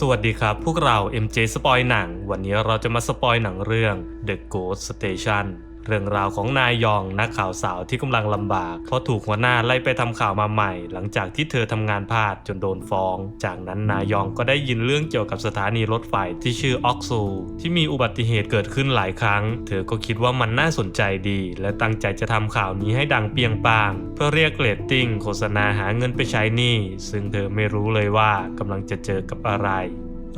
สวัสดีครับ พวกเรา MJ สปอยหนัง วันนี้เราจะมาสปอยหนังเรื่อง The Ghost Station เรื่องราวของนายยองนักข่าวสาวที่กำลังลำบาก เพราะถูกหัวหน้าไล่ไปทำข่าวมาใหม่ หลังจากที่เธอทำงานพลาดจนโดนฟ้อง จากนั้นนายยองก็ได้ยินเรื่องเกี่ยวกับสถานีรถไฟที่ชื่อออกซูที่มีอุบัติเหตุเกิดขึ้นหลายครั้ง เธอก็คิดว่ามันน่าสนใจดี และตั้งใจจะทำข่าวนี้ให้ดังเปียงปาง เพื่อเรียกเรตติ้งโฆษณาหาเงินไปใช้หนี้ซึ่งเธอไม่รู้เลยว่ากำลังจะเจอกับอะไร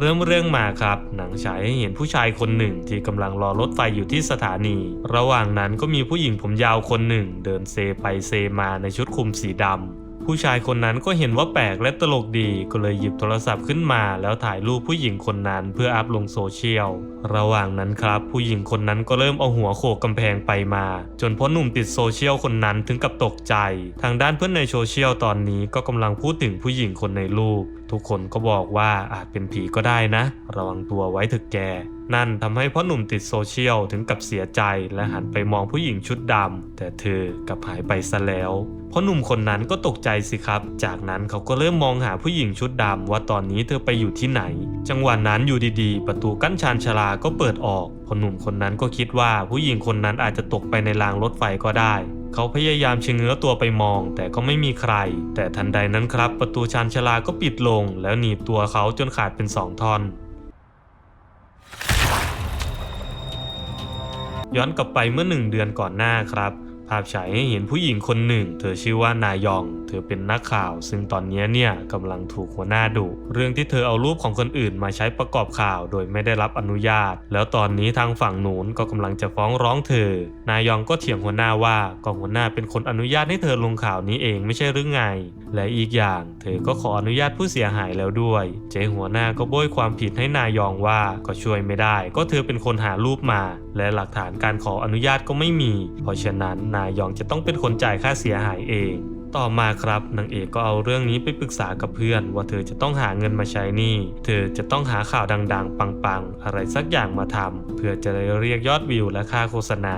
เริ่มเรื่องมาครับ หนังฉายให้เห็นผู้ชายคนหนึ่ง ที่กำลังรอรถไฟอยู่ที่สถานี ระหว่างนั้นก็มีผู้หญิงผมยาวคนหนึ่ง เดินเซไปเซมาในชุดคลุมสีดำ ผู้ชายคนนั้นก็เห็นว่าแปลกและตลกดีก็เลยหยิบโทรศัพท์ขึ้นมา แล้วถ่ายรูปผู้หญิงคนนั้นเพื่ออัพลงโซเชียล ระหว่างนั้นครับ ผู้หญิงคนนั้นก็เริ่มเอาหัวโขกกำแพงไปมา จนพ่อหนุ่มติดโซเชียลคนนั้นถึงกับตกใจ ทางด้านเพื่อนในโซเชียลตอนนี้ก็กำลังพูดถึงผู้หญิงคนในรูป ทุกคนก็บอกว่าอาจเป็นผีก็ได้นะ ระวังตัวไว้เถอะแก นั่นทำให้พ่อหนุ่มติดโซเชียลถึงกับเสียใจและหันไปมองผู้หญิงชุดดำแต่เธอกลับหายไปซะแล้วพ่อหนุ่มคนนั้นก็ตกใจสิครับ จากนั้นเขาก็เริ่มมองหาผู้หญิงชุดดำว่าตอนนี้เธอไปอยู่ที่ไหน จังหวะนั้นอยู่ดีๆ ประตูกั้นชานชาลาก็เปิดออกพ่อหนุ่มคนนั้นก็คิดว่าผู้หญิงคนนั้นอาจจะตกไปในรางรถไฟก็ได้เขาพยายามชะเง้อตัวไปมอง แต่ก็ไม่มีใคร แต่ทันใดนั้นครับ ประตูชานชาลาก็ปิดลง แล้วหนีบตัวเขาจนขาดเป็นสองท่อน ย้อนกลับไปเมื่อหนึ่งเดือนก่อนหน้าครับ ภาพฉายให้เห็นผู้หญิงคนหนึ่ง เธอชื่อว่านายองเธอเป็นนักข่าว ซึ่งตอนนี้เนี่ยกำลังถูกหัวหน้าดุเรื่องที่เธอเอารูปของคนอื่นมาใช้ประกอบข่าว โดยไม่ได้รับอนุญาต แล้วตอนนี้ทางฝั่งหนูนก็กำลังจะฟ้องร้องเธอ นายองก็เถียงหัวหน้าว่าก็หัวหน้าเป็นคนอนุญาตให้เธอลงข่าวนี้เองไม่ใช่หรือไง และอีกอย่าง เธอก็ขออนุญาตผู้เสียหายแล้วด้วย เจ๊หัวหน้าก็โบยความผิดให้นายองว่าก็ช่วยไม่ได้ ก็เธอเป็นคนหารูปมา และหลักฐานการขออนุญาตก็ไม่มี เพราะฉะนั้นนายองจะต้องเป็นคนจ่ายค่าเสียหายเอง ต่อมาครับนางเอกก็เอาเรื่องนี้ไปปรึกษากับเพื่อน ว่าเธอจะต้องหาเงินมาใช้นี้เธอจะต้องหาข่าวดังๆ ปังๆ อะไรสักอย่างมาทำเพื่อจะได้เรียกยอดวิวและค่าโฆษณา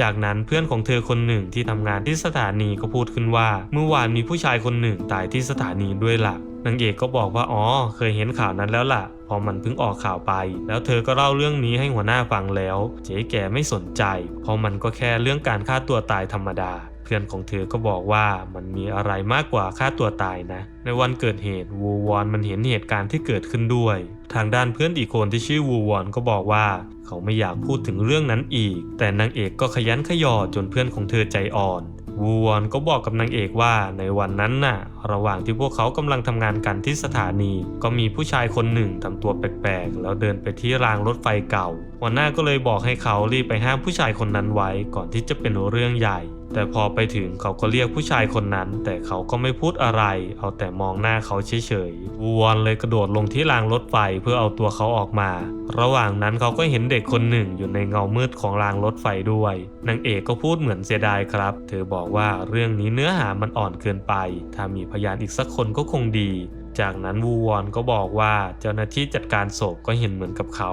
จากนั้นเพื่อนของเธอคนหนึ่งที่ทำงานที่สถานีก็พูดขึ้นว่า เมื่อวานมีผู้ชายคนหนึ่งตายที่สถานีด้วยล่ะนางเอกก็บอกว่าอ๋อ เคยเห็นข่าวนั้นแล้วล่ะ พอมันเพิ่งออกข่าวไป แล้วเธอก็เล่าเรื่องนี้ให้หัวหน้าฟังแล้ว เจ๊แกไม่สนใจ เพราะมันก็แค่เรื่องการฆ่าตัวตายธรรมดา พื่อนของเธอก็บอกว่ามันมีอะไรมากกว่าฆ่าตัวตายนะ ในวันเกิดเหตุวูวอนมันเห็นเหตุการณ์ที่เกิดขึ้นด้วย ทางด้านเพื่อนอีกคนที่ชื่อวูวอนก็บอกว่า เขาไม่อยากพูดถึงเรื่องนั้นอีก แต่นางเอกก็ขยันขยอจนเพื่อนของเธอใจอ่อนวูวอนก็บอกกับนางเอกว่าในวันนั้นน่ะ ระหว่างที่พวกเขากำลังทำงานกันที่สถานี ก็มีผู้ชายคนหนึ่งทำตัวแปลกๆ แล้วเดินไปที่รางรถไฟเก่าหัวหน้าก็เลยบอกให้เขารีบไปห้ามผู้ชายคนนั้นไว้ก่อนที่จะเป็นเรื่องใหญ่แต่พอไปถึงเขาก็เรียกผู้ชายคนนั้น แต่เขาก็ไม่พูดอะไร เอาแต่มองหน้าเขาเฉยๆวูวอนเลยกระโดดลงที่รางรถไฟเพื่อเอาตัวเขาออกมา ระหว่างนั้นเขาก็เห็นเด็กคนหนึ่งอยู่ในเงามืดของรางรถไฟด้วยนางเอกก็พูดเหมือนเสียดายครับ เธอบอกว่าเรื่องนี้เนื้อหามันอ่อนเกินไป ถ้ามีพยานอีกสักคนก็คงดี จากนั้นวูวอนก็บอกว่าเจ้าหน้าที่จัดการศพก็เห็นเหมือนกับเขา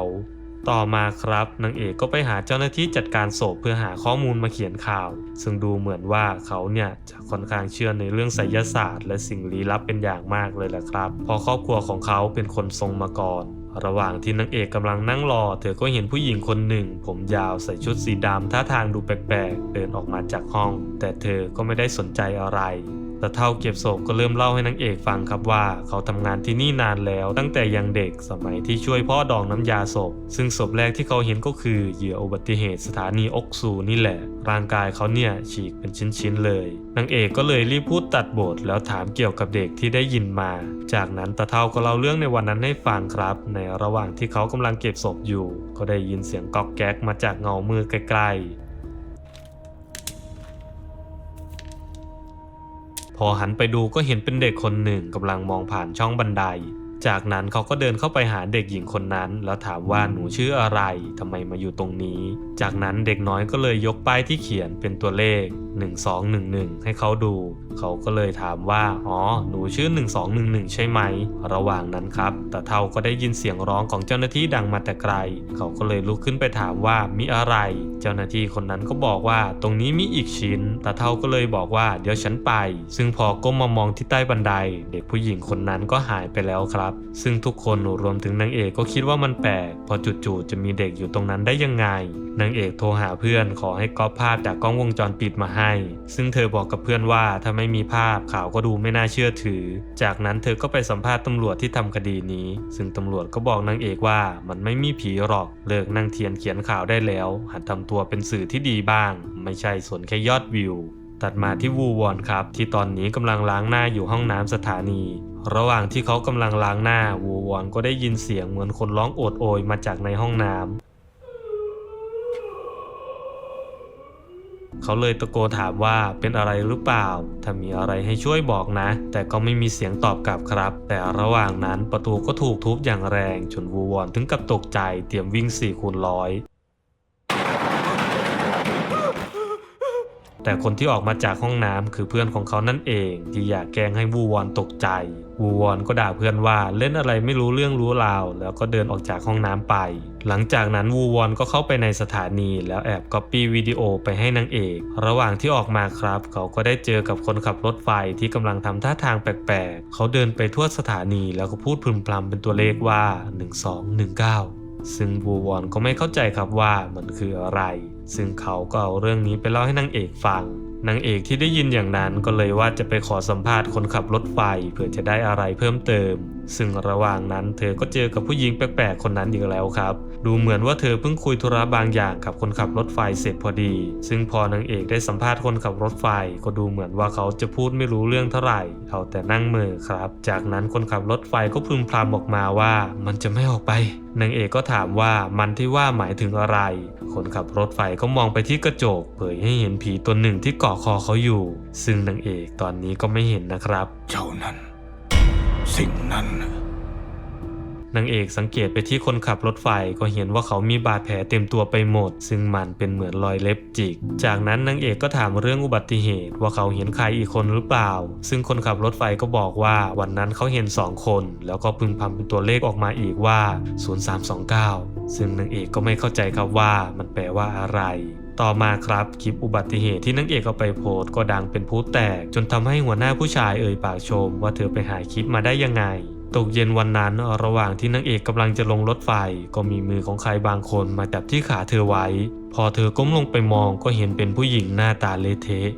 ต่อมาครับนางเอกก็ไปหาเจ้าหน้าที่จัดการศพเพื่อหาข้อมูลมาเขียนข่าว ซึ่งดูเหมือนว่าเขาเนี่ยจะค่อนข้างเชื่อในเรื่องไสยศาสตร์ และสิ่งลี้ลับเป็นอย่างมากเลยแหละครับเพราะครอบครัวของเขาเป็นคนทรงมาก่อนระหว่างที่นางเอกกำลังนั่งรอ เธอก็เห็นผู้หญิงคนหนึ่ง ผมยาวใส่ชุดสีดำท่าทางดูแปลกๆ เดินออกมาจากห้อง แต่เธอก็ไม่ได้สนใจอะไร แต่เท่าเก็บศพก็เริ่มเล่าให้นางเอกฟังครับว่า เขาทำงานที่นี่นานแล้วตั้งแต่ยังเด็กสมัยที่ช่วยพ่อดองน้ำยาศพ ซึ่งศพแรกที่เขาเห็นก็คือเหยื่ออุบัติเหตุสถานีอกซูนี่แหละ ร่างกายเขาเนี่ยฉีกเป็นชิ้นๆเลยนางเอกก็เลยรีบพูดตัดบทแล้วถามเกี่ยวกับเด็กที่ได้ยินมา จากนั้นตาเท่าก็เล่าเรื่องในวันนั้นให้ฟังครับ ในระหว่างที่เขากำลังเก็บศพอยู่ ก็ได้ยินเสียงก๊อกแก๊กมาจากเงามือไกลๆ พอหันไปดูก็เห็นเป็นเด็กคนหนึ่งกำลังมองผ่านช่องบันได จากนั้นเขาก็เดินเข้าไปหาเด็กหญิงคนนั้น แล้วถามว่าหนูชื่ออะไรทำไมมาอยู่ตรงนี้ จากนั้นเด็กน้อยก็เลยยกป้ายที่เขียนเป็นตัวเลข 1211 ให้เขาดู เขาก็เลยถามว่าอ๋อหนูชื่อ 1211 ใช่ไหม ระหว่างนั้นครับตาเท่าก็ได้ยินเสียงร้องของเจ้าหน้าที่ดังมาแต่ไกล เขาก็เลยลุกขึ้นไปถามว่ามีอะไร เจ้าหน้าที่คนนั้นก็บอกว่า ตรงนี้มีอีกชิ้นตาเท่าก็เลยบอกว่าเดี๋ยวฉันไป ซึ่งพอก้มมามองที่ใต้บันได เด็กผู้หญิงคนนั้นก็หายไปแล้วครับซึ่งทุกคนรวมถึงนางเอกก็คิดว่ามันแปลกพอจู่ๆจะมีเด็กอยู่ตรงนั้นได้ยังไงนางเอกโทรหาเพื่อนขอให้ก๊อปภาพจากกล้องวงจรปิดมาให้ ซึ่งเธอบอกกับเพื่อนว่าถ้าไม่มีภาพข่าวก็ดูไม่น่าเชื่อถือ จากนั้นเธอก็ไปสัมภาษณ์ตำรวจที่ทำคดีนี้ ซึ่งตำรวจก็บอกนางเอกว่ามันไม่มีผีหรอกเลิกนั่งเทียนเขียนข่าวได้แล้ว หัดทำตัวเป็นสื่อที่ดีบ้าง ไม่ใช่สนแค่ยอดวิวตัดมาที่วูวอนครับ ที่ตอนนี้กำลังล้างหน้าอยู่ห้องน้ำสถานี ระหว่างที่เขากำลังล้างหน้าวูวอนก็ได้ยินเสียงเหมือนคนร้องโอดโอยมาจากในห้องน้ำเขาเลยตะโกนถามว่าเป็นอะไรหรือเปล่า ถ้ามีอะไรให้ช่วยบอกนะ แต่ก็ไม่มีเสียงตอบกลับครับ แต่ระหว่างนั้นประตูก็ถูกทุบอย่างแรงจนวูวอนถึงกับตกใจเตรียมวิ่ง4คูณร้อย แต่คนที่ออกมาจากห้องน้ำคือเพื่อนของเขานั่นเอง ที่อยากแกล้งให้วูวอนตกใจวูวอนก็ด่าเพื่อนว่าเล่นอะไรไม่รู้เรื่องรู้ราว แล้วก็เดินออกจากห้องน้ำไป หลังจากนั้นวูวอนก็เข้าไปในสถานี แล้วแอบก๊อปปี้วิดีโอไปให้นางเอก ระหว่างที่ออกมาครับ เขาก็ได้เจอกับคนขับรถไฟที่กำลังทำท่าทางแปลกๆ เขาเดินไปทั่วสถานีแล้วก็พูดพึมพำเป็นตัวเลขว่า 1219 ซึ่งบูวอนก็ไม่เข้าใจครับว่ามันคืออะไร ซึ่งเขาก็เอาเรื่องนี้ไปเล่าให้นางเอกฟัง นางเอกที่ได้ยินอย่างนั้นก็เลยว่าจะไปขอสัมภาษณ์คนขับรถไฟเพื่อจะได้อะไรเพิ่มเติม ซึ่งระหว่างนั้นเธอก็เจอกับผู้หญิงแปลกๆคนนั้นอีกแล้วครับ ดูเหมือนว่าเธอเพิ่งคุยธุระบางอย่างกับคนขับรถไฟเสร็จพอดี ซึ่งพอนางเอกได้สัมภาษณ์คนขับรถไฟ ก็ดูเหมือนว่าเขาจะพูดไม่รู้เรื่องเท่าไหร่เอาแต่นั่งเมือครับ จากนั้นคนขับรถไฟก็พึมพำออกมาว่า มันจะไม่ออกไปนางเอกก็ถามว่ามันที่ว่าหมายถึงอะไร คนขับรถไฟก็มองไปที่กระจก เผยให้เห็นผีตัวหนึ่งที่เกาะคอเขาอยู่ ซึ่งนางเอกตอนนี้ก็ไม่เห็นนะครับ เจ้านั้น สิ่งนั้น นางเอกสังเกตไปที่คนขับรถไฟก็เห็นว่าเขามีบาดแผลเต็มตัวไปหมด ซึ่งมันเป็นเหมือนรอยเล็บจิก จากนั้นนางเอกก็ถามเรื่องอุบัติเหตุว่าเขาเห็นใครอีกคนหรือเปล่า ซึ่งคนขับรถไฟก็บอกว่าวันนั้นเขาเห็นสองคน แล้วก็พึมพำเป็นตัวเลขออกมาอีกว่า 0329 ซึ่งนางเอกก็ไม่เข้าใจครับว่ามันแปลว่าอะไรต่อมาครับคลิปอุบัติเหตุที่นางเอกเอาไปโพสก็ดังเป็นพลุแตก จนทำให้หัวหน้าผู้ชายเอ่ยปากชม ว่าเธอไปหาคลิปมาได้ยังไง ตกเย็นวันนั้นระหว่างที่นางเอกกำลังจะลงรถไฟ ก็มีมือของใครบางคนมาจับที่ขาเธอไว้ พอเธอก้มลงไปมองก็เห็นเป็นผู้หญิงหน้าตาเละเทะ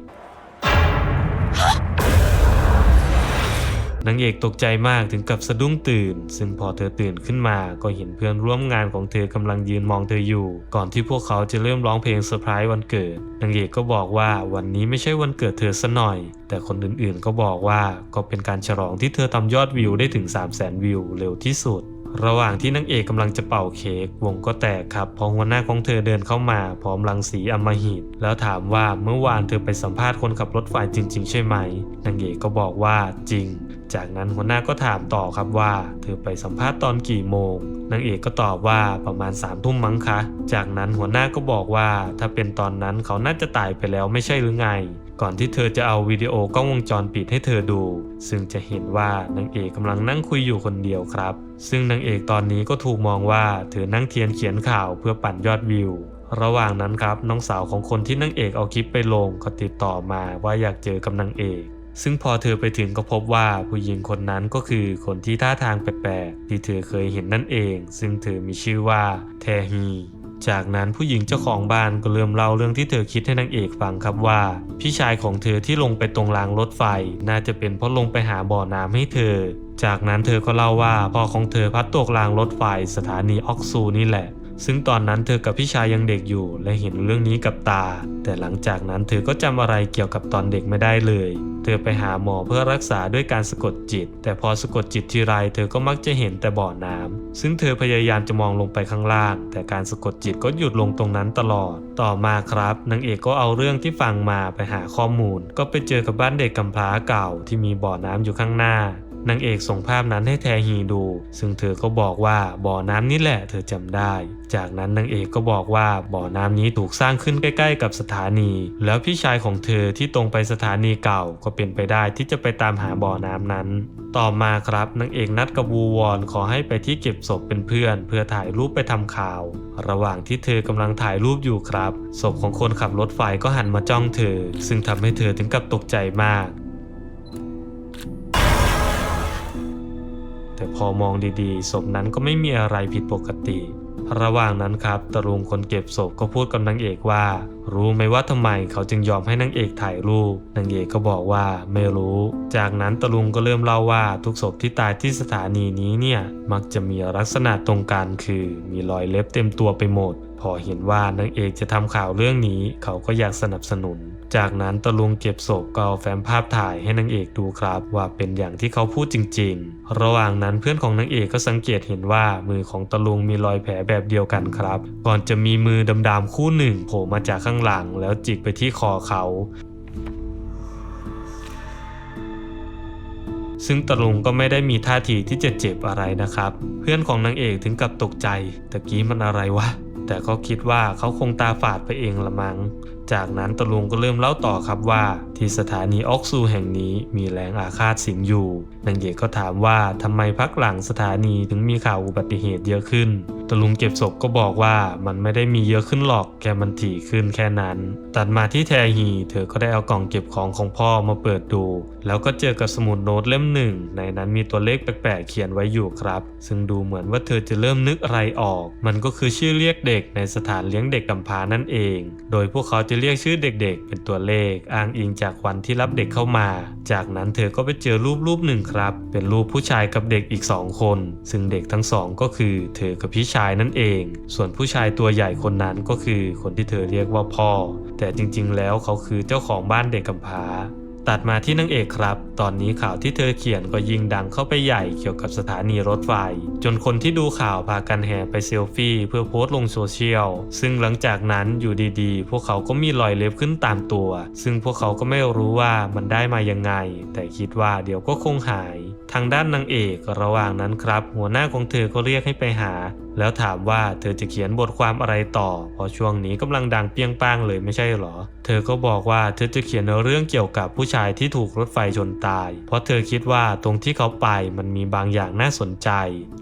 นางเอกตกใจมากถึงกับสะดุ้งตื่น ซึ่งพอเธอตื่นขึ้นมาก็เห็นเพื่อนร่วมงานของเธอกำลังยืนมองเธออยู่ ก่อนที่พวกเขาจะเริ่มร้องเพลงเซอร์ไพรส์วันเกิดนางเอกก็บอกว่าวันนี้ไม่ใช่วันเกิดเธอซะหน่อย แต่คนอื่นๆก็บอกว่าก็เป็นการฉลองที่เธอทำยอดวิวได้ถึง 3 0 0 0 0 0วิวเร็วที่สุด ระหว่างที่นางเอกกำลังจะเป่าเค้กวงก็แตกครับเพอหัวหน้าของเธอเดินเข้ามาพร้อมรังสีอมหิต แล้วถามว่าเมื่อวานเธอไปสัมภาษณ์คนขับรถไฟจริง ๆ ใช่ไหมนางเอกก็บอกว่าจริง จากนั้นหัวหน้าก็ถามต่อครับว่า เธอไปสัมภาษณ์ตอนกี่โมงนางเอกก็ตอบว่าประมาณ3ามทุ่มมั้งคะ จากนั้นหัวหน้าก็บอกว่า ถ้าเป็นตอนนั้นเขาน่าจะตายไปแล้วไม่ใช่หรือไง ก่อนที่เธอจะเอาวิดีโอกล้องวงจรปิดให้เธอดู ซึ่งจะเห็นว่านางเอกกำลังนั่งคุยอยู่คนเดียวครับ ซึ่งนางเอกตอนนี้ก็ถูกมองว่าถือนั่งเทียนเขียนข่าวเพื่อปั่นยอดวิว ระหว่างนั้นครับน้องสาวของคนที่นางเอกเอาคลิปไปลงก็ติดต่อมาว่าอยากเจอกับนางเอก ซึ่งพอเธอไปถึงก็พบว่าผู้หญิงคนนั้นก็คือคนที่ท่าทางแปลกๆที่เธอเคยเห็นนั่นเอง ซึ่งเธอมีชื่อว่าแทฮี จากนั้นผู้หญิงเจ้าของบ้านก็เริ่มเล่าเรื่องที่เธอคิดให้นางเอกฟังครับว่า พี่ชายของเธอที่ลงไปตรงรางรถไฟ น่าจะเป็นเพราะลงไปหาบ่อน้ำให้เธอ จากนั้นเธอก็เล่าว่าพ่อของเธอพัดตกรางรถไฟสถานีออกซูนี่แหละ ซึ่งตอนนั้นเธอกับพี่ชายยังเด็กอยู่ และเห็นเรื่องนี้กับตา แต่หลังจากนั้นเธอก็จำอะไรเกี่ยวกับตอนเด็กไม่ได้เลย เธอไปหาหมอเพื่อรักษาด้วยการสะกดจิต แต่พอสะกดจิตทีไรเธอก็มักจะเห็นแต่บ่อน้ำซึ่งเธอพยายามจะมองลงไปข้างล่าง แต่การสะกดจิตก็หยุดลงตรงนั้นตลอด ต่อมาครับนางเอกก็เอาเรื่องที่ฟังมาไปหาข้อมูล ก็ไปเจอกับบ้านเด็กกำพร้าเก่าที่มีบ่อน้ำอยู่ข้างหน้า นางเอกส่งภาพนั้นให้แทฮีดู ซึ่งเธอก็บอกว่าบ่อน้ำนี่แหละเธอจำได้ จากนั้นนางเอกก็บอกว่าบ่อน้ำนี้ถูกสร้างขึ้นใกล้ ๆ กับสถานี แล้วพี่ชายของเธอที่ตรงไปสถานีเก่าก็เป็นไปได้ที่จะไปตามหาบ่อน้ำนั้น ต่อมาครับนางเอกนัดกับวูวอนขอให้ไปที่เก็บศพเป็นเพื่อน เพื่อถ่ายรูปไปทำข่าว ระหว่างที่เธอกำลังถ่ายรูปอยู่ครับศพของคนขับรถไฟก็หันมาจ้องเธอ ซึ่งทำให้เธอถึงกับตกใจมาก แต่พอมองดีๆ ศพนั้นก็ไม่มีอะไรผิดปกติ ระหว่างนั้นครับตรุงคนเก็บศพก็พูดกับนางเอกว่า รู้ไหมว่าทำไมเขาจึงยอมให้นางเอกถ่ายรูปนางเอกก็บอกว่าไม่รู้ จากนั้นตรุงก็เริ่มเล่าว่าทุกศพที่ตายที่สถานีนี้เนี่ยมักจะมีลักษณะตรงกันคือ มีรอยเล็บเต็มตัวไปหมด พอเห็นว่านางเอกจะทำข่าวเรื่องนี้เขาก็อยากสนับสนุน จากนั้นตะลุงเก็บศพก็เอาแฟ้มภาพถ่ายให้นางเอกดูครับ ว่าเป็นอย่างที่เขาพูดจริง ๆ ระหว่างนั้นเพื่อนของนางเอกก็สังเกตเห็นว่ามือของตะลุงมีรอยแผลแบบเดียวกันครับ ก่อนจะมีมือดำๆคู่หนึ่งโผล่มาจากข้างหลัง แล้วจิกไปที่คอเขาซึ่งตะลุงก็ไม่ได้มีท่าทีที่จะเจ็บอะไรนะครับ เพื่อนของนางเอกถึงกับตกใจตะกี้มันอะไรวะ แต่ก็คิดว่าเขาคงตาฝาดไปเองละมัง้ง จากนั้นตะลุงก็เริ่มเล่าต่อครับว่า ที่สถานีออกซูแห่งนี้มีแรงอาฆาตสิงอยู่นางเอกก็ถามว่าทำไมพักหลังสถานีถึงมีข่าวอุบัติเหตุเยอะขึ้นตะลุงเก็บศพก็บอกว่ามันไม่ได้มีเยอะขึ้นหรอกแค่มันถี่ขึ้นแค่นั้น ตัดมาที่แทฮี เธอก็ได้เอากล่องเก็บของของพ่อมาเปิดดู แล้วก็เจอกับสมุดโน้ตเล่มหนึ่ง ในนั้นมีตัวเลขแปลกๆเขียนไว้อยู่ครับ ซึ่งดูเหมือนว่าเธอจะเริ่มนึกอะไรออก มันก็คือชื่อเรียกเด็กในสถานเลี้ยงเด็กกำพร้านั่นเอง โดยพวกเขาจะเรียกชื่อเด็กๆ เป็นตัวเลขอ้างอิงจากวันที่รับเด็กเข้ามา จากนั้นเธอก็ไปเจอรูปรูปหนึ่งครับ เป็นรูปผู้ชายกับเด็กอีกสองคน ซึ่งเด็กทั้งสองก็คือ เธอกับพี่ชายนั่นเอง ส่วนผู้ชายตัวใหญ่คนนั้นก็คือคนที่เธอเรียกว่าพ่อ แต่จริงๆ แล้วเขาคือเจ้าของบ้านเด็กกำพร้าตัดมาที่นางเอกครับ ตอนนี้ข่าวที่เธอเขียนก็ยิ่งดังเข้าไปใหญ่เกี่ยวกับสถานีรถไฟ จนคนที่ดูข่าวพากันแห่ไปเซลฟี่เพื่อโพสต์ลงโซเชียล ซึ่งหลังจากนั้นอยู่ดีๆ พวกเขาก็มีรอยเล็บขึ้นตามตัว ซึ่งพวกเขาก็ไม่รู้ว่ามันได้มายังไง แต่คิดว่าเดี๋ยวก็คงหาย ทางด้านนางเอกระหว่างนั้นครับ หัวหน้าของเธอก็เรียกให้ไปหา แล้วถามว่าเธอจะเขียนบทความอะไรต่อเพราะช่วงนี้กำลังดังเปรี้ยงป้างเลยไม่ใช่หรอ เธอก็บอกว่าเธอจะเขียนเรื่องเกี่ยวกับผู้ชายที่ถูกรถไฟชนตาย เพราะเธอคิดว่าตรงที่เขาไปมันมีบางอย่างน่าสนใจ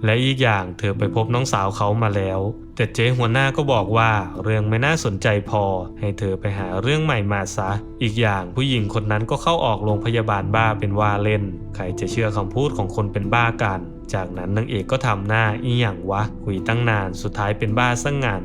และอีกอย่างเธอไปพบน้องสาวเขามาแล้ว แต่เจ๊หัวหน้าก็บอกว่าเรื่องไม่น่าสนใจพอ ให้เธอไปหาเรื่องใหม่มาซะ อีกอย่างผู้หญิงคนนั้นก็เข้าออกโรงพยาบาลบ้าเป็นว่าเล่น ใครจะเชื่อคำพูดของคนเป็นบ้ากัน จากนั้นนางเอกก็ทำหน้าอีหยังวะคุยตั้งนานสุดท้ายเป็นบ้าซะงงั้น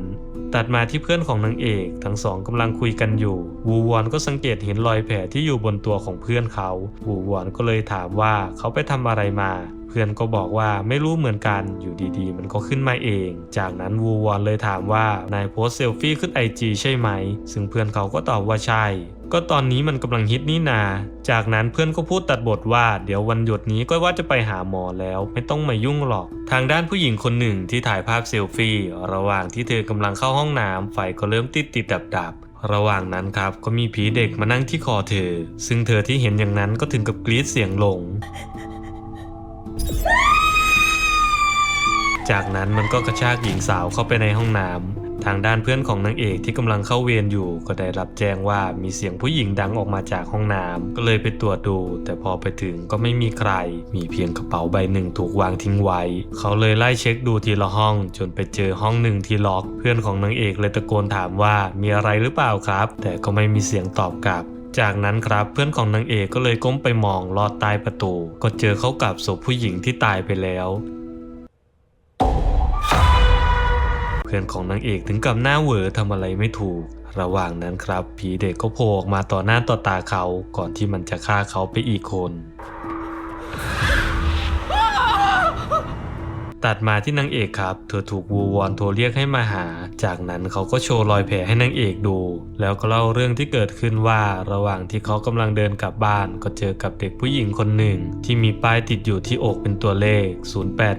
ตัดมาที่เพื่อนของนางเอก ทั้งสองกำลังคุยกันอยู่ วูวอนก็สังเกตเห็นรอยแผลที่อยู่บนตัวของเพื่อนเขา วูวอนก็เลยถามว่าเขาไปทำอะไรมา พื่อนก็บอกว่าไม่รู้เหมือนกันอยู่ดีๆ มันก็ขึ้นมาเอง จากนั้นวูวอนเลยถามว่านายโพสเซลฟี่ขึ้นไอจีใช่ไหม ซึ่งเพื่อนเขาก็ตอบว่าใช่ก็ตอนนี้มันกำลังฮิตนี่นา จากนั้นเพื่อนก็พูดตัดบทว่า เดี๋ยววันหยุดนี้ก็ว่าจะไปหาหมอแล้ว ไม่ต้องมายุ่งหรอก ทางด้านผู้หญิงคนหนึ่งที่ถ่ายภาพเซลฟี่ ระหว่างที่เธอกำลังเข้าห้องน้ำไฟก็เริ่มติดติดดับดับๆระหว่างนั้นครับก็มีผีเด็กมานั่งที่คอเธอ ซึ่งเธอที่เห็นอย่างนั้นก็ถึงกับกรี๊ดเสียงหลง จากนั้นมันก็กระชากหญิงสาวเข้าไปในห้องน้ำทางด้านเพื่อนของนางเอกที่กำลังเข้าเวรอยู่ ก็ได้รับแจ้งว่ามีเสียงผู้หญิงดังออกมาจากห้องน้ำก็เลยไปตรวจดู แต่พอไปถึงก็ไม่มีใคร มีเพียงกระเป๋าใบหนึ่งถูกวางทิ้งไว้ เขาเลยไล่เช็คดูทีละห้อง จนไปเจอห้องหนึ่งที่ล็อก เพื่อนของนางเอกเลยตะโกนถามว่ามีอะไรหรือเปล่าครับ แต่ก็ไม่มีเสียงตอบกลับ จากนั้นครับเพื่อนของนางเอกก็เลยก้มไปมองลอดใต้ประตู ก็เจอเขากับศพผู้หญิงที่ตายไปแล้วเพื่อนของนางเอกถึงกับหน้าเหวอทำอะไรไม่ถูก ระหว่างนั้นครับ ผีเด็กก็โผล่ออกมาต่อหน้าต่อตาเขาก่อนที่มันจะฆ่าเขาไปอีกคน ตัดมาที่นางเอกครับ เธอถูกวูวอนโทรเรียกให้มาหา จากนั้นเขาก็โชว์รอยแผลให้นางเอกดู แล้วก็เล่าเรื่องที่เกิดขึ้นว่าระหว่างที่เขากำลังเดินกลับบ้าน ก็เจอกับเด็กผู้หญิงคนหนึ่ง ที่มีป้ายติดอยู่ที่อกเป็นตัวเลข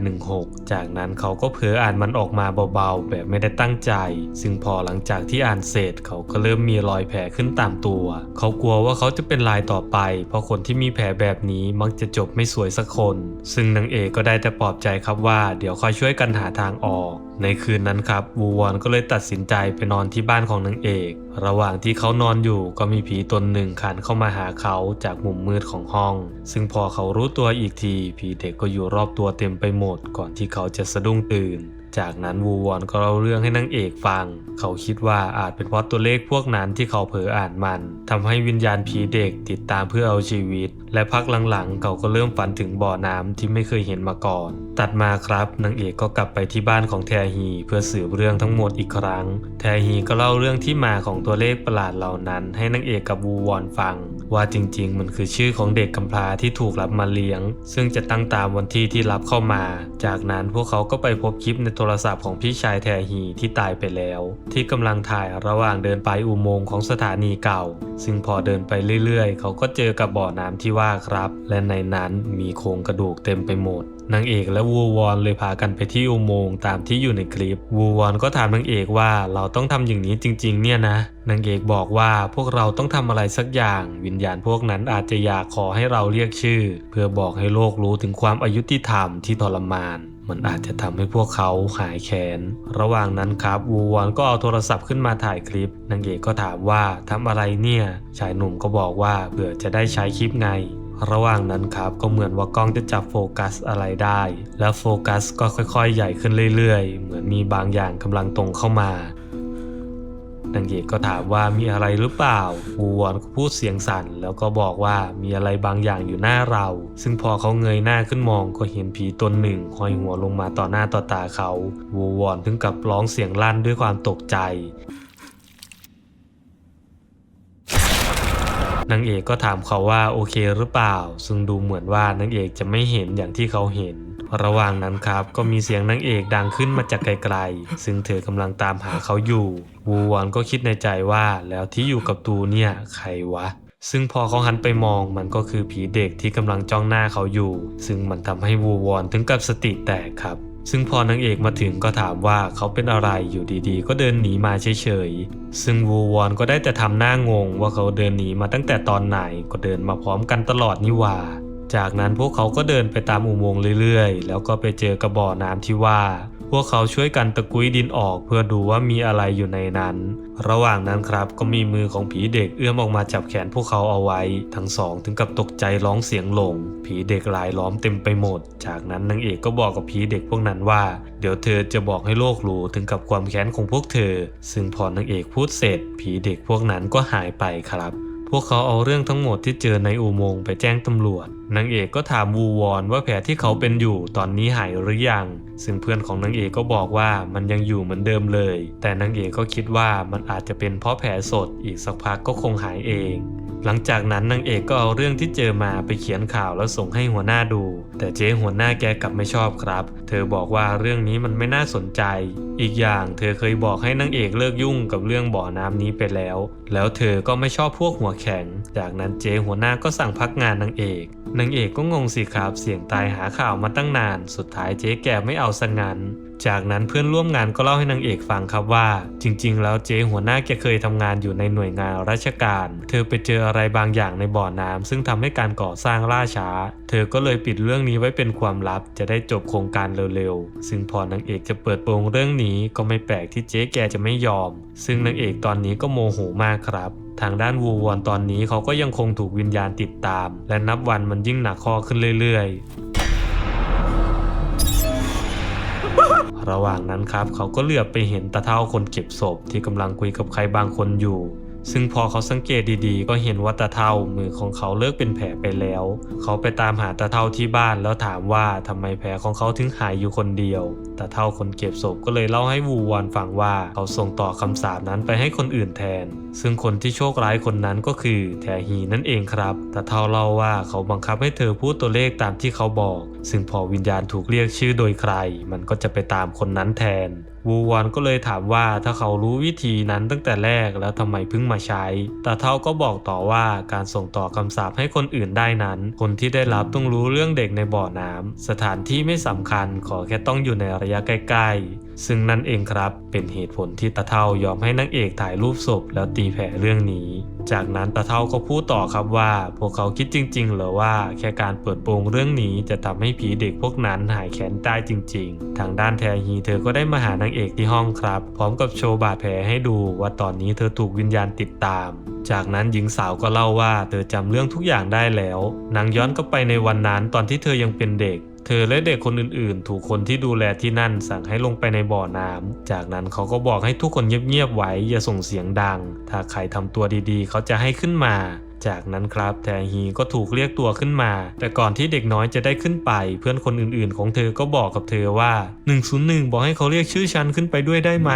0816 จากนั้นเขาก็เผลออ่านมันออกมาเบาๆ แบบไม่ได้ตั้งใจ ซึ่งพอหลังจากที่อ่านเสร็จ เขาก็เริ่มมีรอยแผลขึ้นตามตัว เขากลัวว่าเขาจะเป็นลายต่อไป เพราะคนที่มีแผลแบบนี้มักจะจบไม่สวยสักคน ซึ่งนางเอกก็ได้แต่ปลอบใจครับว่าเดี๋ยวคอยช่วยกันหาทางออก ในคืนนั้นครับวูวอนก็เลยตัดสินใจไปนอนที่บ้านของนางเอก ระหว่างที่เขานอนอยู่ก็มีผีตนหนึ่งคานเข้ามาหาเขาจากมุมมืดของห้อง ซึ่งพอเขารู้ตัวอีกที ผีเด็กก็อยู่รอบตัวเต็มไปหมด ก่อนที่เขาจะสะดุ้งตื่น จากนั้นวูวอนก็เล่าเรื่องให้นางเอกฟัง เขาคิดว่าอาจเป็นเพราะตัวเลขพวกนั้นที่เขาเผลออ่านมันทำให้วิญญาณผีเด็กติดตามเพื่อเอาชีวิต และพักหลังๆ เขาก็เริ่มฝันถึงบ่อน้ำที่ไม่เคยเห็นมาก่อน ตัดมาครับนางเอกก็กลับไปที่บ้านของแทฮีเพื่อสืบเรื่องทั้งหมดอีกครั้ง แทฮีก็เล่าเรื่องที่มาของตัวเลขประหลาดเหล่านั้น ให้นางเอกกับวูวอนฟัง ว่าจริงๆ มันคือชื่อของเด็กกำพร้าที่ถูกรับมาเลี้ยง ซึ่งจะตั้งตามวันที่ที่รับเข้ามา จากนั้นพวกเขาก็ไปพบคลิปในโทรศัพท์ของพี่ชายแทฮีที่ตายไปแล้ว ที่กำลังถ่ายระหว่างเดินไปอุโมงค์ของสถานีเก่า ซึ่งพอเดินไปเรื่อยๆ เขาก็เจอกับบ่อน้ำที่ว่าครับ และในนั้นมีโครงกระดูกเต็มไปหมด นางเอกและวูวอนเลยพากันไปที่อุโมงค์ตามที่อยู่ในคลิป วูวอนก็ถามนางเอกว่าเราต้องทำอย่างนี้จริง ๆ เนี่ยนะนางเอกบอกว่าพวกเราต้องทำอะไรสักอย่าง วิญญาณพวกนั้นอาจจะอยากขอให้เราเรียกชื่อ เพื่อบอกให้โลกรู้ถึงความอายุติธรรมที่ทรมาน มันอาจจะทำให้พวกเขาหายแค้นระหว่างนั้นครับวูวอนก็เอาโทรศัพท์ขึ้นมาถ่ายคลิปนางเอกก็ถามว่าทำอะไรเนี่ยชายหนุ่มก็บอกว่าเผื่อจะได้ใช้คลิปไง ระหว่างนั้นครับก็เหมือนว่ากล้องจะจับโฟกัสอะไรได้ แล้วโฟกัสก็ค่อยๆ ใหญ่ขึ้นเรื่อยๆ เหมือนมีบางอย่างกำลังตรงเข้ามานางเอกก็ถามว่ามีอะไรหรือเปล่าวูวอนก็พูดเสียงสั่น แล้วก็บอกว่ามีอะไรบางอย่างอยู่หน้าเรา ซึ่งพอเขาเงยหน้าขึ้นมองก็เห็นผีตนหนึ่งห้อยหัวลงมาต่อหน้าต่อตาเขาวูวอนถึงกับร้องเสียงลั่นด้วยความตกใจ นางเอกก็ถามเขาว่าโอเคหรือเปล่า ซึ่งดูเหมือนว่านางเอกจะไม่เห็นอย่างที่เขาเห็น ระหว่างนั้นครับก็มีเสียงนางเอกดังขึ้นมาจากไกลๆ ซึ่งเธอกำลังตามหาเขาอยู่ วูวอนก็คิดในใจว่าแล้วที่อยู่กับตูเนี่ยใครวะซึ่งพอเขาหันไปมองมันก็คือผีเด็กที่กำลังจ้องหน้าเขาอยู่ ซึ่งมันทำให้วูวอนถึงกับสติแตกครับ ซึ่งพอนางเอกมาถึงก็ถามว่าเขาเป็นอะไรอยู่ดีๆ ก็เดินหนีมาเฉยๆ ซึ่งวูวอนก็ได้แต่ทำหน้างงว่าเขาเดินหนีมาตั้งแต่ตอนไหนก็เดินมาพร้อมกันตลอดนี่ว่า จากนั้นพวกเขาก็เดินไปตามอุโมงค์เรื่อยๆ แล้วก็ไปเจอกระบ่อน้ำที่ว่า พวกเขาช่วยกันตะกุยดินออกเพื่อดูว่ามีอะไรอยู่ในนั้น ระหว่างนั้นครับก็มีมือของผีเด็กเอื้อมออกมาจับแขนพวกเขาเอาไว้ ทั้งสองถึงกับตกใจร้องเสียงหลง ผีเด็กลายล้อมเต็มไปหมด จากนั้นนางเอกก็บอกกับผีเด็กพวกนั้นว่า เดี๋ยวเธอจะบอกให้โลกรู้ถึงกับความแค้นของพวกเธอ ซึ่งพอนางเอกพูดเสร็จ ผีเด็กพวกนั้นก็หายไปครับพวกเขาเอาเรื่องทั้งหมดที่เจอในอุโมงค์ไปแจ้งตำรวจ นางเอกก็ถามวูวอนว่าแผลที่เขาเป็นอยู่ตอนนี้หายหรือยัง ซึ่งเพื่อนของนางเอกก็บอกว่ามันยังอยู่เหมือนเดิมเลย แต่นางเอกก็คิดว่ามันอาจจะเป็นเพราะแผลสดอีกสักพักก็คงหายเอง หลังจากนั้นนางเอกก็เอาเรื่องที่เจอมาไปเขียนข่าวแล้วส่งให้หัวหน้าดู แต่เจ๊หัวหน้าแกกลับไม่ชอบครับ เธอบอกว่าเรื่องนี้มันไม่น่าสนใจ อีกอย่างเธอเคยบอกให้นางเอกเลิกยุ่งกับเรื่องบ่อน้ำนี้ไปแล้ว แล้วเธอก็ไม่ชอบพวกหัวแข็ง จากนั้นเจ๊หัวหน้าก็สั่งพักงานนางเอกนางเอกก็งงสิครับเสี่ยงตายหาข่าวมาตั้งนาน สุดท้ายเจ๊แกไม่เอาซะงั้น จากนั้นเพื่อนร่วมงานก็เล่าให้นางเอกฟังครับว่า จริง ๆ แล้วเจ๊หัวหน้าแกเคยทำงานอยู่ในหน่วยงานราชการ เธอไปเจออะไรบางอย่างในบ่อน้ำซึ่งทำให้การก่อสร้างล่าช้า เธอก็เลยปิดเรื่องนี้ไว้เป็นความลับจะได้จบโครงการเร็วๆ ซึ่งพอนางเอกจะเปิดโปงเรื่องนี้ก็ไม่แปลกที่เจ๊แกจะไม่ยอม ซึ่งนางเอกตอนนี้ก็โมโหมากครับทางด้านวูวอนตอนนี้เขาก็ยังคงถูกวิญญาณติดตาม และนับวันมันยิ่งหนักข้อขึ้นเรื่อยๆ ระหว่างนั้นครับเขาก็เหลือบไปเห็นตาเท่าคนเก็บศพที่กำลังคุยกับใครบางคนอยู่ ซึ่งพอเขาสังเกตดีๆ ก็เห็นว่าตาเท่ามือของเขาเลิกเป็นแผลไปแล้ว เขาไปตามหาตาเท่าที่บ้านแล้วถามว่าทำไมแผลของเขาถึงหายอยู่คนเดียวตาเท่าคนเก็บศพก็เลยเล่าให้วูวอนฟังว่าเขาส่งต่อคำสาปนั้นไปให้คนอื่นแทน ซึ่งคนที่โชคร้ายคนนั้นก็คือแทฮีนั่นเองครับตาเท่าเล่าว่าเขาบังคับให้เธอพูดตัวเลขตามที่เขาบอก ซึ่งพอวิญญาณถูกเรียกชื่อโดยใคร มันก็จะไปตามคนนั้นแทน วูวอนก็เลยถามว่าถ้าเขารู้วิธีนั้นตั้งแต่แรกแล้วทำไมเพิ่งมาใช้ แต่เท่าก็บอกต่อว่าการส่งต่อคำสาปให้คนอื่นได้นั้น คนที่ได้รับต้องรู้เรื่องเด็กในบ่อน้ำสถานที่ไม่สำคัญขอแค่ต้องอยู่ในระยะใกล้ๆซึ่งนั่นเองครับเป็นเหตุผลที่ตาเท่ายอมให้นางเอกถ่ายรูปศพแล้วตีแผ่เรื่องนี้ จากนั้นตาเท่าก็พูดต่อครับว่า พวกเขาคิดจริงๆเหรอว่าแค่การเปิดโปงเรื่องนี้จะทำให้ผีเด็กพวกนั้นหายแค้นได้จริง ๆ ทางด้านแทฮีเธอก็ได้มาหานางเอกที่ห้องครับ พร้อมกับโชว์บาดแผลให้ดูว่าตอนนี้เธอถูกวิญญาณติดตาม จากนั้นหญิงสาวก็เล่าว่า เธอจำเรื่องทุกอย่างได้แล้วนางย้อนกลับไปในวันนั้นตอนที่เธอยังเป็นเด็ก เธอและเด็กคนอื่นๆ ถูกคนที่ดูแลที่นั่นสั่งให้ลงไปในบ่อน้ำจากนั้นเขาก็บอกให้ทุกคนเงียบๆไว้อย่าส่งเสียงดัง ถ้าใครทำตัวดีๆ เขาจะให้ขึ้นมา จากนั้นครับแทฮีก็ถูกเรียกตัวขึ้นมา แต่ก่อนที่เด็กน้อยจะได้ขึ้นไป เพื่อนคนอื่นๆ ของเธอก็บอกกับเธอว่า 101 บอกให้เขาเรียกชื่อฉันขึ้นไปด้วยได้ไหม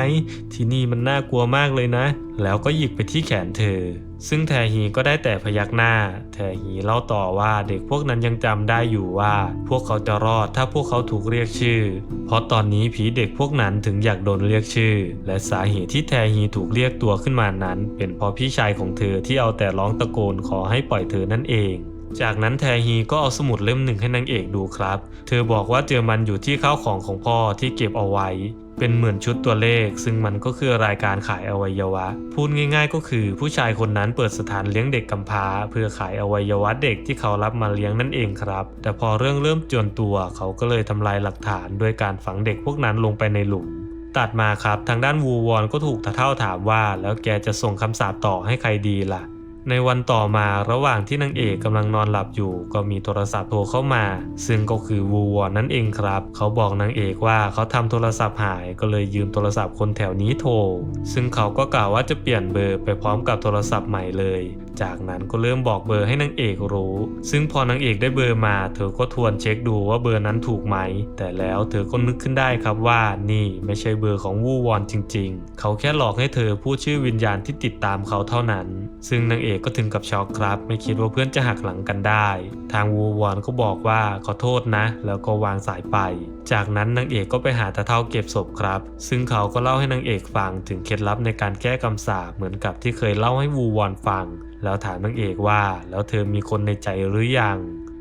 ที่นี่มันน่ากลัวมากเลยนะ แล้วก็หยิกไปที่แขนเธอ ซึ่งแทฮีก็ได้แต่พยักหน้า แทฮีเล่าต่อว่าเด็กพวกนั้นยังจำได้อยู่ว่า พวกเขาจะรอดถ้าพวกเขาถูกเรียกชื่อ เพราะตอนนี้ผีเด็กพวกนั้นถึงอยากโดนเรียกชื่อ และสาเหตุที่แทฮีถูกเรียกตัวขึ้นมานั้น เป็นเพราะพี่ชายของเธอที่เอาแต่ร้องตะโกนขอให้ปล่อยเธอนั่นเอง จากนั้นแทฮีก็เอาสมุดเล่มหนึ่งให้นางเอกดูครับ เธอบอกว่าเจอมันอยู่ที่ข้าวของของพ่อที่เก็บเอาไว้ เป็นเหมือนชุดตัวเลข ซึ่งมันก็คือรายการขายอวัยวะ พูดง่ายๆ ก็คือผู้ชายคนนั้นเปิดสถานเลี้ยงเด็กกำพร้า เพื่อขายอวัยวะเด็กที่เขารับมาเลี้ยงนั่นเองครับ แต่พอเรื่องเริ่มจวนตัวเขาก็เลยทำลายหลักฐานด้วยการฝังเด็กพวกนั้นลงไปในหลุมตัดมาครับ ทางด้านวูวอนก็ถูกตะเท่าถามว่า แล้วแกจะส่งคำสาปต่อให้ใครดีล่ะ ในวันต่อมาระหว่างที่นางเอกกำลังนอนหลับอยู่ ก็มีโทรศัพท์โทรเข้ามา ซึ่งก็คือวูวอนนั่นเองครับ เขาบอกนางเอกว่าเขาทำโทรศัพท์หายก็เลยยืมโทรศัพท์คนแถวนี้โทร ซึ่งเขาก็กล่าวว่าจะเปลี่ยนเบอร์ไปพร้อมกับโทรศัพท์ใหม่เลย จากนั้นก็เริ่มบอกเบอร์ให้นางเอกรู้ ซึ่งพอนางเอกได้เบอร์มา เธอก็ทวนเช็คดูว่าเบอร์นั้นถูกไหม แต่แล้วเธอก็นึกขึ้นได้ครับว่านี่ไม่ใช่เบอร์ของวูวอนจริง ๆ เขาแค่หลอกให้เธอพูดชื่อวิญญาณที่ติดตามเขาเท่านั้น ซึ่งนางเอกก็ถึงกับช็อกครับ ไม่คิดว่าเพื่อนจะหักหลังกันได้ ทางวูวอนก็บอกว่าขอโทษนะ แล้วก็วางสายไป จากนั้นนางเอกก็ไปหาตาเท่าเก็บศพครับ ซึ่งเขาก็เล่าให้นางเอกฟังถึงเคล็ดลับในการแก้คำสาบเหมือนกับที่เคยเล่าให้วูวอนฟัง แล้วถามนางเอกว่า แล้วเธอมีคนในใจหรือยัง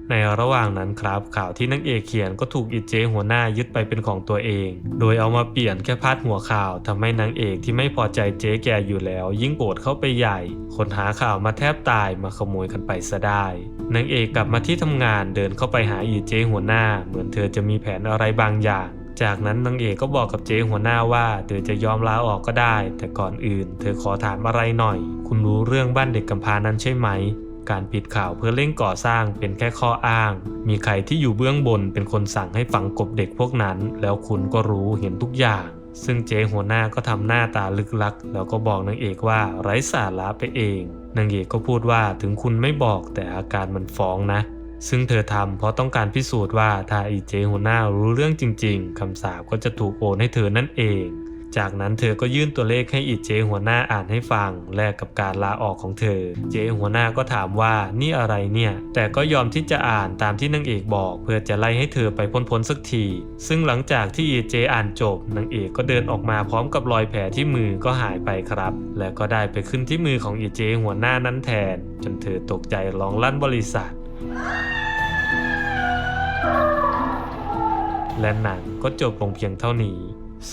ในระหว่างนั้นครับข่าวที่นางเอกเขียนก็ถูกอีเจหัวหน้ายึดไปเป็นของตัวเอง โดยเอามาเปลี่ยนแค่พาดหัวข่าวทำให้นางเอกที่ไม่พอใจเจ๊แกอยู่แล้ว ยิ่งโกรธเข้าไปใหญ่ คนหาข่าวมาแทบตายมาขโมยกันไปซะได้นางเอกกลับมาที่ทำงานเดินเข้าไปหาอีเจหัวหน้า เหมือนเธอจะมีแผนอะไรบางอย่างจากนั้นนางเอกก็บอกกับเจ๊หัวหน้าว่าเธอจะยอมลาออกก็ได้ แต่ก่อนอื่น เธอขอถามอะไรหน่อย คุณรู้เรื่องบ้านเด็กกำพร้านั้นใช่ไหม การปิดข่าวเพื่อเร่งก่อสร้างเป็นแค่ข้ออ้าง มีใครที่อยู่เบื้องบนเป็นคนสั่งให้ฝังกบเด็กพวกนั้น แล้วคุณก็รู้เห็นทุกอย่าง ซึ่งเจ๊หัวหน้าก็ทำหน้าตาลึกลัก แล้วก็บอกนางเอกว่าไร้สาระไปเอง นางเอกก็พูดว่าถึงคุณไม่บอกแต่อาการมันฟ้องนะซึ่งเธอทำเพราะต้องการพิสูจน์ว่าถ้าอีเจหัวหน้ารู้เรื่องจริง ๆคำสาปก็จะถูกโอนให้เธอนั่นเอง จากนั้นเธอก็ยื่นตัวเลขให้อีเจหัวหน้าอ่านให้ฟัง แลกกับการลาออกของเธอ เจหัวหน้าก็ถามว่านี่อะไรเนี่ย แต่ก็ยอมที่จะอ่านตามที่นางเอกบอก เพื่อจะไล่ให้เธอไปพ้นๆสักที ซึ่งหลังจากที่อีเจอ่านจบนางเอกก็เดินออกมาพร้อมกับรอยแผลที่มือก็หายไปครับ และก็ได้ไปขึ้นที่มือของอีเจหัวหน้านั้นแทน จนเธอตกใจร้องลั่นบริษัทและหนังก็จบลงเพียงเท่านี้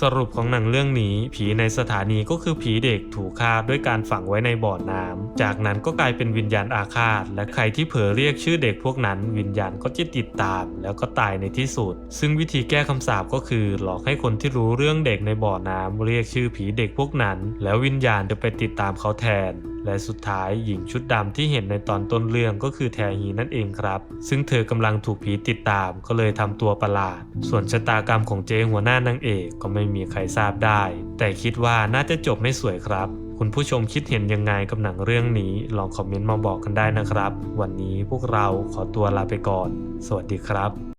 สรุปของหนังเรื่องนี้ผีในสถานีก็คือผีเด็กถูกฆ่าด้วยการฝังไว้ในบ่อน้ำจากนั้นก็กลายเป็นวิญญาณอาฆาต และใครที่เผลอเรียกชื่อเด็กพวกนั้น วิญญาณก็จะติดตาม แล้วก็ตายในที่สุด ซึ่งวิธีแก้คำสาปก็คือ หลอกให้คนที่รู้เรื่องเด็กในบ่อน้ำเรียกชื่อผีเด็กพวกนั้น แล้ววิญญาณจะไปติดตามเขาแทน และสุดท้ายหญิงชุดดำที่เห็นในตอนต้นเรื่องก็คือแทฮีนั่นเองครับ ซึ่งเธอกำลังถูกผีติดตามก็เลยทำตัวประหลาด ส่วนชะตากรรมของเจหัวหน้านางเอกก็ไม่มีใครทราบได้ แต่คิดว่าน่าจะจบไม่สวยครับ คุณผู้ชมคิดเห็นยังไงกับหนังเรื่องนี้ ลองคอมเมนต์มาบอกกันได้นะครับ วันนี้พวกเราขอตัวลาไปก่อน สวัสดีครับ